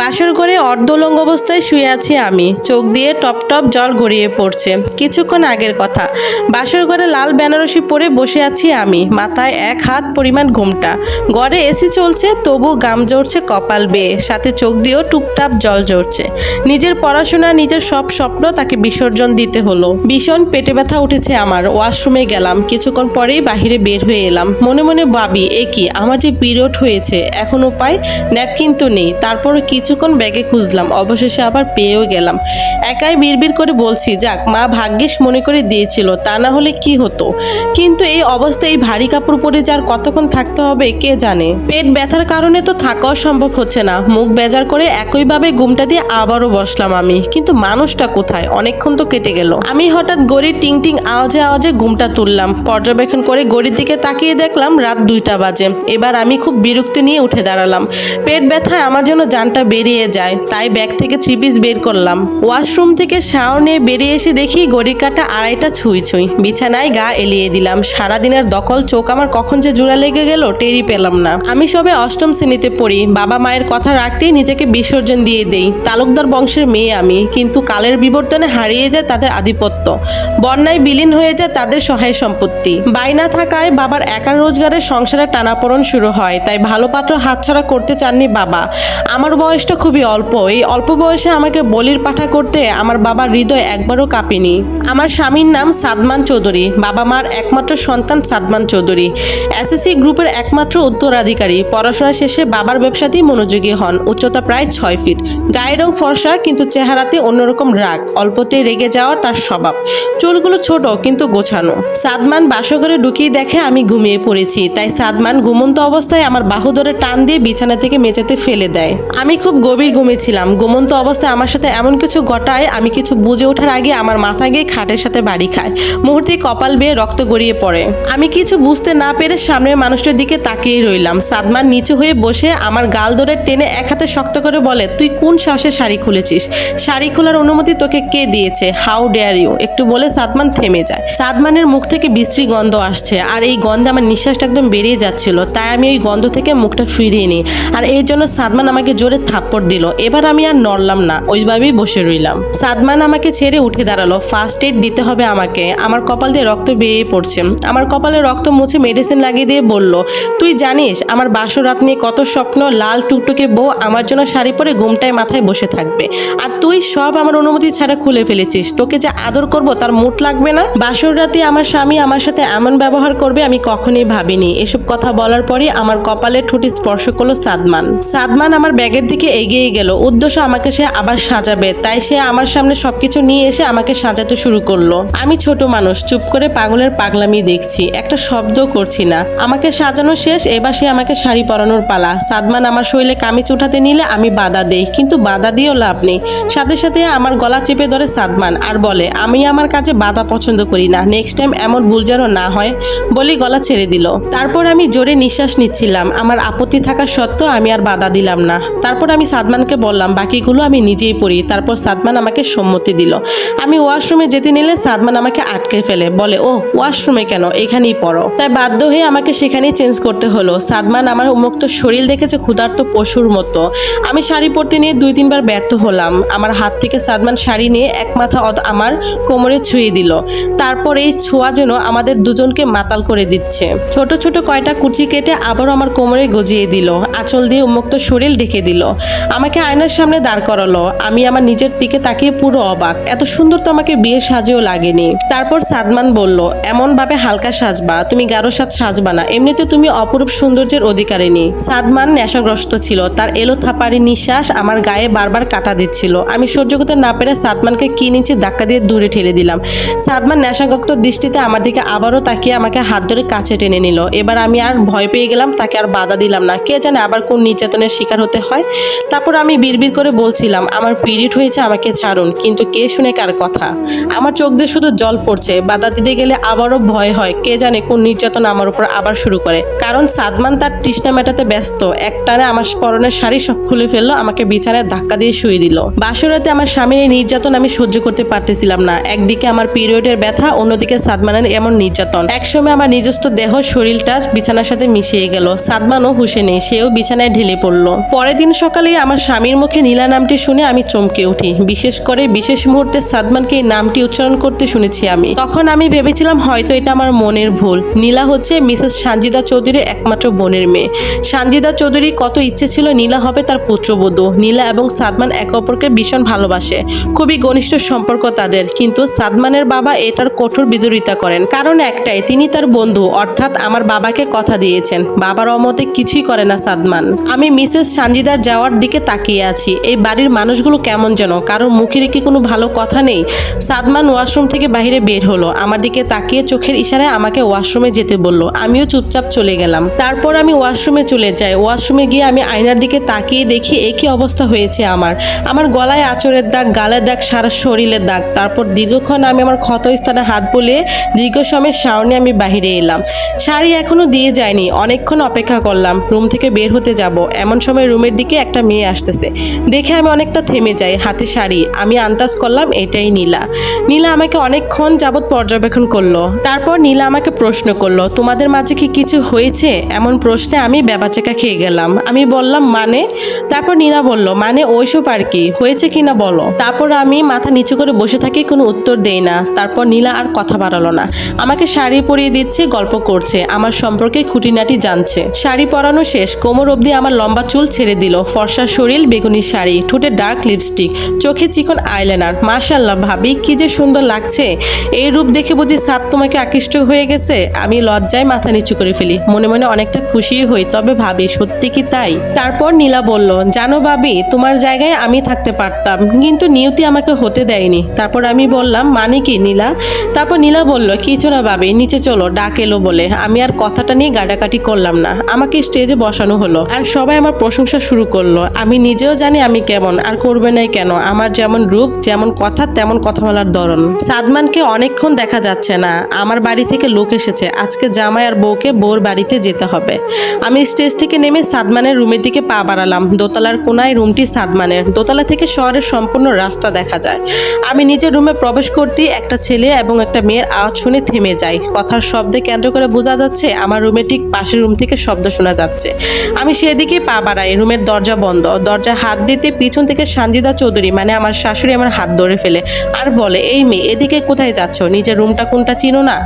বাসর ঘরে অর্ধলঙ্গ অবস্থায় শুয়ে আছি আমি। চোখ দিয়ে টপ টপ জল গড়িয়ে পড়ছে। কিছুক্ষণ আগের কথা। বাসর ঘরে লাল বেনারসি পরে বসে আছি আমি। মাথায় এক হাত পরিমাণ ঘুমটা। ঘরে এসি চলছে, তবু গাম জড়ছে কপাল বেয়ে। সাথে চোখ দিয়েও টুপটাপ জল জ্বরছে নিজের পড়াশোনা, নিজের সব স্বপ্ন তাকে বিসর্জন দিতে হলো। ভীষণ পেটে ব্যথা উঠেছে আমার। ওয়াশরুমে গেলাম। কিছুক্ষণ পরেই বাহিরে বের হয়ে এলাম। মনে মনে ভাবি এ কি আমার যে পিরিয়ড হয়েছে, এখন উপায় ন্যাপকিন তো নেই। তারপর কিছুক্ষণ ব্যাগে খুঁজলাম, অবশেষে আবার পেয়েও গেলাম। একাই বিড়বিড় করে বলছি, যাক, মা ভাগ্যিস মনে করে দিয়েছিল, তা না হলে কি হতো? কিন্তু এই অবস্থায় এই ভারী কাপড় পরে যার কতক্ষণ থাকতে হবে, কে জানে? পেট ব্যথার কারণে তো থাকাও সম্ভব হচ্ছে না। মুখ বেজার করে একইভাবে ঘুমটা দিয়ে আবারও বসলাম আমি। কিন্তু মানুষটা কোথায়? অনেকক্ষণ তো কেটে গেল। আমি হঠাৎ গড়ির টিং টিং আওয়াজে আওয়াজে ঘুমটা তুললাম। পর্যবেক্ষণ করে গড়ির দিকে তাকিয়ে দেখলাম রাত দুইটা বাজে। এবার আমি খুব বিরক্তি নিয়ে উঠে দাঁড়ালাম। পেট ব্যথায় আমার জন্য জানটা বেরিয়ে যায়। তাই ব্যাগ থেকে থ্রি পিস বের করলাম। ওয়াশরুম থেকে শাওয়ার নিয়ে বেরিয়ে এসে দেখি গড়ির কাটা আড়াইটা ছুঁই ছুঁই। বিছানায় গা এলিয়ে দিলাম। সারাদিনের দখল চোখ আমার কখন যে জোড়া লেগে গেল টেরি পেলাম না। আমি সবে অষ্টম শ্রেণীতে পড়ি। বাবা মায়ের কথা রাখতেই নিজেকে বিসর্জন দিয়ে দেই। তালুকদার বংশের মেয়ে আমি। কিন্তু কালের বিবর্তনে হারিয়ে যায় তাদের আধিপত্য। বন্যায় বিলীন হয়ে যায় তাদের সহায় সম্পত্তি। বাইনা থাকায় বাবার একার রোজগারের সংসারে টানাপোড়ন শুরু হয়। তাই ভালো পাত্র হাতছাড়া করতে চাননি বাবা। আমার বয়সটা খুবই অল্প। এই অল্প বয়সে আমাকে বলির পাঠা করতে আমার বাবার হৃদয় একবারও কাঁপেনি। আমার স্বামীর নাম সাদমান চৌধুরী, বাবা মার একমাত্র সন্তান সাদমান চৌধুরী। এসএসসি গ্রুপের একমাত্র উত্তরাধিকারী। পড়াশোনা শেষে বাবার ব্যবসাতেই মনোযোগী হন, উচ্চতা প্রায় ছয় ফিট। গায়ের রং ফর্সা, কিন্তু চেহারাতে অন্যরকম রাগ অল্পতে রেগে যাওয়ার তার স্বভাব। চুলগুলো ছোট, কিন্তু গোছানো। সাদমান বাসঘরে ঢুকিয়ে দেখে আমি ঘুমিয়ে পড়েছি, তাই সাদমান ঘুমন্ত অবস্থায় আমার বাহু ধরে টান দিয়ে বিছানা থেকে মেঝেতে ফেলে দেয়। আমি খুব গভীর ঘুমিয়েছিলাম ঘুমন্ত অবস্থায় আমার সাথে এমন কিছু ঘটায়, আমি কিছু বুঝে ওঠার আগে আমার মাথা গিয়ে খাটের সাথে বাড়ি খায়। মুহূর্তে কপাল বেয়ে রক্ত গড়িয়ে পড়ে। আমি কিছু বুঝতে না পেরে সামনের মানুষটার দিকে তাকিয়ে রইলাম। সাদমান নিচু হয়ে বসে আমার গাল ধরে টেনে এক হাতে শক্ত করে বলে, তুই কোন সাহসে শাড়ি খুলেছিস? শাড়ি খোলার অনুমতি তোকে কে দিয়েছে? হাউ ডেয়ার ইউ একটু বলে সাদমান থেমে যায়। সাদমানের মুখ থেকে বিশ্রী গন্ধ আসছে, আর এই গন্ধে আমার নিঃশ্বাসটা একদম বেরিয়ে যাচ্ছিল, তাই আমি ওই গন্ধ থেকে মুখটা ফিরিয়ে নিই। আর এর জন্য সাদমান আমাকে জোরে থাপ্পড় দিল। এবার আমি আর নড়লাম না, ওইভাবেই বসে রইলাম। সাদমান আমাকে ছেড়ে উঠে দাঁড়াল। ফার্স্ট এড দিতে হবে আমাকে। আমার কপাল দিয়ে রক্ত বেরিয়ে পড়ছে। আমার কপালে রক্ত মুছে মেডিসিন লাগিয়ে দিয়ে বলল, তুই জানিস, আমার বাসর রাত নিয়ে কত স্বপ্ন, লাল টুকটুকে বউ আমার জন্য শাড়ি পরে ঘুমটায় মাথায় বসে থাকবে। আর তুই সব আমার অনুমতি ছাড়া খুলে ফেলেছিস। তোকে যে আদর করব তার মুট লাগবে না? বাসর রাতে আমার স্বামী আমার সাথে এমন ব্যবহার করবে আমি কখনোই ভাবিনি। এসব কথা বলার পরই আমার কপালে ঠুটি স্পর্শ করল সাদমান। সাদমান আমার ব্যাগের দিকে এগিয়ে গেল। উদ্দেশ্য আমাকে সে আবার সাজাবে, তাই সে আমার সামনে সবকিছু নিয়ে এসে আমাকে সাজাতে শুরু করল। আমি ছোট মানুষ, চুপ করে পাগলের পাগলামি দেখছি, একটা শব্দ করছি না। আমাকে সাজানো শেষ, এবার সে আমাকে শাড়ি পরানোর পালা। সাদমান আমার শরীরে কামিজ উঠাতে নিলে আমি বাধা দেই, কিন্তু বাধা দিয়েও লাভ নেই। সাথে সাথে আমার গলা চেপে ধরে সাদমান আর বলে, আমি আমার কাজে বাধা পছন্দ করি না নেক্সট টাইম এমন ভুল যেন না হয়, বলি গলা ছেড়ে দিল। তারপর আমি জোরে নিঃশ্বাস নিচ্ছিলাম। আমার আপত্তি থাকা সত্ত্বেও আমি আর বাধা দিলাম না। তারপর আমি সাদমানকে বললাম, বাকিগুলো আমি নিজেই পড়ি। তারপর সাদমান আমাকে সম্মতি দিল। আমি ওয়াশরুমে যেতে নিলে সাদমান আমাকে আটকে ফেলে, বলে ও ওয়াশরুমে কেন? এখানেই পড়ো। তাই বাধ্য হয়ে আমাকে সেখানেই চেঞ্জ করতে হলো। সাদমান আমার উন্মুক্ত শরীর দেখেছে ক্ষুধার্ত পশুর মতো। আমি শাড়ি পরতে নিয়ে দুই তিনবার ব্যর্থ হলাম। আমার হাত থেকে সাদমান শাড়ি নিয়ে এক মাথা অদ আমার কোমরে ছুঁয়ে দিল। তারপর এই ছোঁয়া যেন আমাদের দুজনকে মাতাল করে দিচ্ছে। ছোট ছোট কয়টা কুচি কেটে আবারও আমার কোমরে গজিয়ে দিল। আঁচল দিয়ে উন্মুক্ত শরীর ঢেকে দিল। আমাকে আয়নার সামনে দাঁড় করালো। আমি আমার নিজের দিকে তাকিয়ে পুরো অবাক। এত সুন্দর তো আমাকে বিয়ে সাজেও লাগেনি। তারপর সাদমান বলল এমন ভাবে হালকা সাজবা। তুমি গাঢ় সাজ সাজবা না। এমনিতে তুমি অপরূপ সৌন্দর্যের অধিকারিনী সাদমান নেশাগ্রস্ত ছিল। তার এলো থাপারি নিঃশ্বাস আমার গায়ে বারবার কাটা দিচ্ছিল। আমি সহ্য করতে না পেরে সাদমানকে কি নিচে ধাক্কা দিয়ে দূরে ঠেলে দিলাম। সাদমান নেশাগ্রস্ত দৃষ্টিতে আমার দিকে আবারও তাকিয়ে আমাকে হাত ধরে কাছে টেনে নিল। এবার আমি আর ভয় পেয়ে গেলাম, তাকে আর বাধা দিলাম না। কে জানে আবার কোন নির্যাতনের শিকার হতে হয়? তারপর আমি বিড়বিড় করে বলছিলাম, আমার পিরিয়ড হয়েছে, আমাকে ছাড়ুন। কিন্তু কে শুনে কার কথা? আমার চোখ দিয়ে শুধু জল পড়ছে। বাধা দিতে গেলে আবারও ভয় হয়, কে জানে কোন নির্যাতন আমার উপর আবার শুরু করে। কারণ সাদমান তার তৃষ্ণা মেটাতে ব্যস্ত। একটানে আমার পরনের শাড়ি সব খুলে ফেলল, আমাকে বিছানায় ধাক্কা দিয়ে শুয়ে দিল। বাসরাতে আমার স্বামীর এই নির্যাতন আমি সহ্য করতে পারতেছিলাম না। একদিকে আমার পিরিয়ডের ব্যথা, অন্যদিকে সাদমানের এমন নির্যাতন। একসময় আমার নিজস্ব দেহ শরীরটা বিছানার সাথে মিশিয়ে গেল। সাদমানও হুশে নেই, সেও বিছানায় ঢেলে পড়ল। পরের দিন সকালে সকালেই আমার স্বামীর মুখে নীলা নামটি শুনে আমি চমকে উঠি। বিশেষ করে বিশেষ মুহূর্তে সাদমানকে এই নামটি উচ্চারণ করতে শুনেছি আমি। তখন আমি ভেবেছিলাম হয়তো এটা আমার মনের ভুল। নীলা হচ্ছে মিসেস সানজিদা চৌধুরীর একমাত্র বোনের মেয়ে। সানজিদা চৌধুরী কত ইচ্ছে ছিল নীলা হবে তার পুত্রবধূ। নীলা এবং সাদমান একে অপরকে ভীষণ ভালোবাসে। খুবই ঘনিষ্ঠ সম্পর্ক তাদের। কিন্তু সাদমানের বাবা এটার কঠোর বিরোধিতা করেন। কারণ একটাই, তিনি তার বন্ধু। অর্থাৎ আমার বাবাকে কথা দিয়েছেন। বাবার অমতে কিছুই করে না সাদমান। আমি মিসেস সানজিদার যাওয়ার দিকে তাকিয়ে আছি। এই বাড়ির মানুষগুলো কেমন যেন? কারোর মুখে রেখে কোনো ভালো কথা নেই? সাদমান ওয়াশরুম থেকে বাইরে বের হলো। আমার দিকে তাকিয়ে চোখের ইশারায় আমাকে ওয়াশরুমে যেতে বলল। আমিও চুপচাপ চলে গেলাম। তারপর আমি ওয়াশরুমে চলে যাই। ওয়াশরুমে গিয়ে আমি আয়নার দিকে তাকিয়ে দেখি একই অবস্থা হয়েছে আমার। আমার গলায় আচরের দাগ, গালের দাগ, সারা শরীরের দাগ। তারপর দীর্ঘক্ষণ আমি আমার ক্ষত স্থানে হাত বলে দীর্ঘ সময় শাওনে আমি বাইরে এলাম। শাড়ি এখনও দিয়ে যায়নি। অনেকক্ষণ অপেক্ষা করলাম। রুম থেকে বের হতে যাব। এমন সময় রুমের দিকে একটা মেয়ে আসতেছে। দেখে আমি অনেকটা থেমে যাই, হাতে শাড়ি। আমি আন্দাজ করলাম এটাই নীলা। নীলা আমাকে অনেকক্ষণ যাবৎ পর্যবেক্ষণ করল। তারপর নীলা আমাকে প্রশ্ন করল, তোমাদের মাঝে কি কিছু হয়েছে? এমন প্রশ্নে আমি বেবাচেকা খেয়ে গেলাম। আমি বললাম মানে? তারপর নীলা বলল মানে ওইসব আর কি, হয়েছে কিনা বলো? তারপর আমি মাথা নিচু করে বসে থাকি, কোনো উত্তর দেই না। তারপর নীলা আর কথা বাড়ালো না। আমাকে শাড়ি পরিয়ে দিচ্ছে, গল্প করছে, আমার সম্পর্কে খুঁটিনাটি জানছে। শাড়ি পরানো শেষ, কোমর অবধি আমার লম্বা চুল ছেড়ে দিল, ফর্সা শরীর, বেগুনি শাড়ি, ঠোঁটে ডার্ক লিপস্টিক, চোখে চিকন আইলাইনার। মাশাল্লাহ ভাবি, কি যে সুন্দর লাগছে। এই রূপ দেখে বুঝি সাত তোমাকে আকৃষ্ট হয়ে গেছে। আমি লজ্জায় মাথা নিচু করে ফেলি। মনে মনে অনেকটা খুশি হই, তবে ভাবি, সত্যি কি তাই? তারপর নীলা বলল, জানো ভাবি, তোমার জায়গায় আমি থাকতে পারতাম, কিন্তু নিয়তি আমাকে হতে দেয়নি। তারপর আমি বললাম মানে কি নীলা? তারপর নীলা বলল, কিছু না ভাবি, নিচে চলো। ডাক এলো বলে। আমি আর কথাটা নিয়ে গাডাকাটি করলাম না। আমাকে স্টেজে বসানো হলো আর সবাই আমার প্রশংসা শুরু করল। আমি নিজেও জানি আমি কেমন, আর করবে নাই কেন? আমার যেমন রূপ, যেমন কথা, তেমন কথা বলার ধরন। সাদমানকে অনেকক্ষণ দেখা যাচ্ছে না। আমার বাড়ি থেকে লোক এসেছে। আজকে জামাই আর বউকে বউর বাড়িতে যেতে হবে। আমি স্টেজ থেকে নেমে সাদমানের রুমের দিকে পা বাড়ালাম। দোতলার কোনায় রুমটি সাদমানের। দোতলা থেকে শহরের সম্পূর্ণ রাস্তা দেখা যায়। আমি নিজের রুমে প্রবেশ করতেই একটা ছেলে এবং একটা মেয়ের আওয়াজ শুনে থেমে যাই। কথার শব্দে কেন্দ্র করে বোঝা যাচ্ছে, আমার রুমের ঠিক পাশের রুম থেকে শব্দ শোনা যাচ্ছে। আমি সেদিকে পা বাড়াই। রুমের দরজা বন্ধ। দরজা হাত দিতে পিছন থেকে সানজিদা চৌধুরী মানে আমার শাশুড়ি আমার হাত ধরে ফেলে, আর বলে, এই মেয়ে, এদিকে কোথায় যাচ্ছ? নিজের রুমটা কোনটা চিনো না?